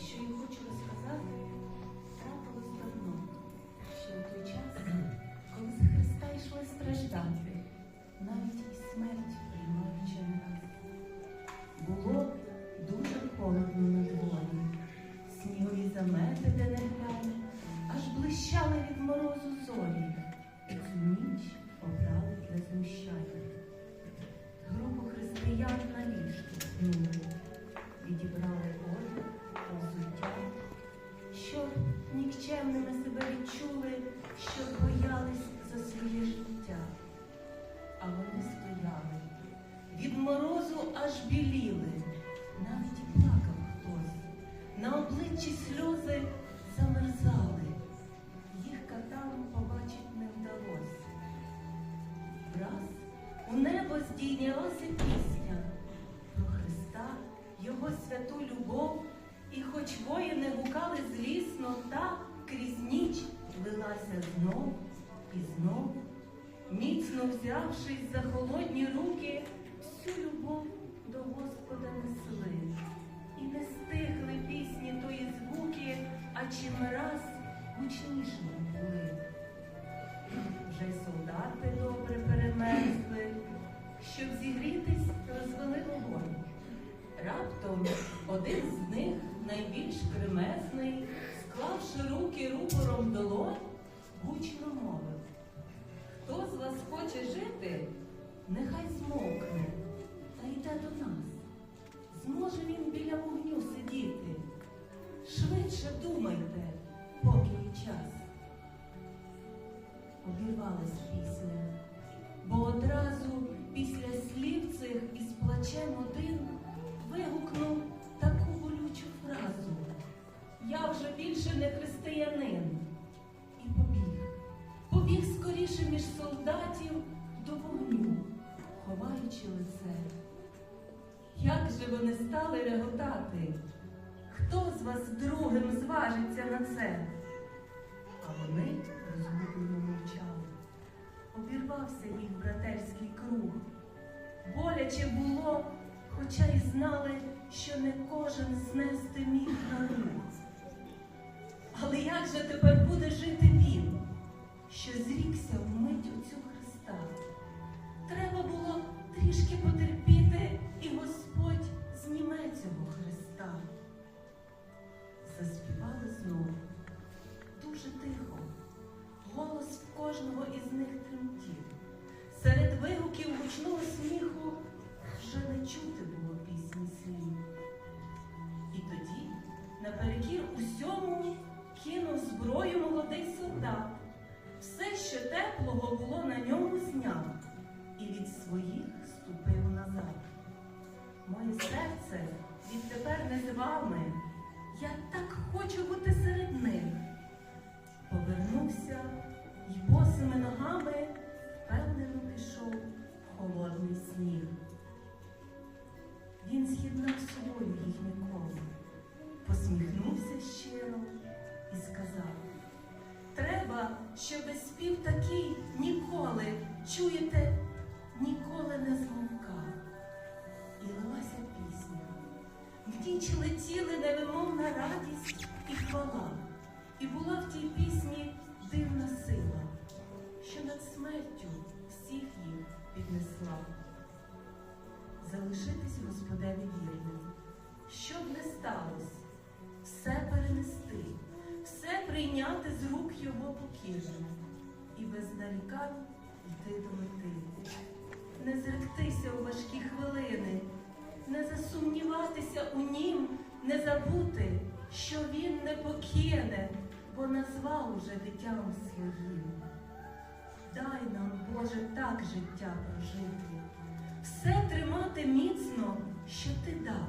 Що я хочу розказати, трапилось давно, ще в той час, коли за Христа йшли страждати, навіть і смерть приймаючи нас. Було дуже холодно на дворі, снігові замети, де не глянь, аж блищали від морозу зорі, і цю ніч обрали для знущання. Групу християн на ліжку Обличчі сльози замерзали, їх катам побачить не вдалося. Враз у небо здійнялася пісня про Христа, Його святу любов, і хоч воїни гукали злісно, та крізь ніч лилася знов і знов, міцно взявшись за холодні руки, всю любов до Господа несли. І не стихли пісні тої звуки, а чим раз гучнішими були. Вже й солдати добре перемерзли, щоб зігрітись, розвели вогонь. Раптом один з них, найбільш кремезний, склавши руки рупором долонь, гучно мовив. Плачем один вигукнув таку болючу фразу Я вже більше не християнин. І побіг, побіг скоріше між солдатів до вогню, ховаючи лице. Як же вони стали реготати? Хто з вас другим зважиться на це? А вони розгублено мовчали. Обірвався їх братерський круг. Боляче було, хоча й знали, що не кожен знести міг на рух. Але як же тепер буде жити він, що зрікся вмить у цю Христа? Треба було трішки потерпіти, і Господь зніме цього Христа. Заспівали знову дуже тихо. Голос в кожного із них тремтів. Серед вигуків гучного сміху молодий. Все, що теплого було на ньому, зняв і від своїх ступив назад. Моє серце відтепер не з вами. Я так хочу бути серед них. Повернувся і босими Треба, щоби спів такий ніколи, чуєте, ніколи не змовкав. І лилася пісня. В ніч летіли невимовна радість і хвала. І була в тій пісні дивна сила, що над смертю всіх їх піднесла. Залишитись Господеві вірним, що б не сталося, все перенести, прийняти з рук його покірно і без нарікань йти до мети. Не зректися у важкі хвилини, не засумніватися у нім, не забути, що він не покине, бо назвав уже дитям своїм. Дай нам, Боже, так життя прожити, все тримати міцно, що ти дав,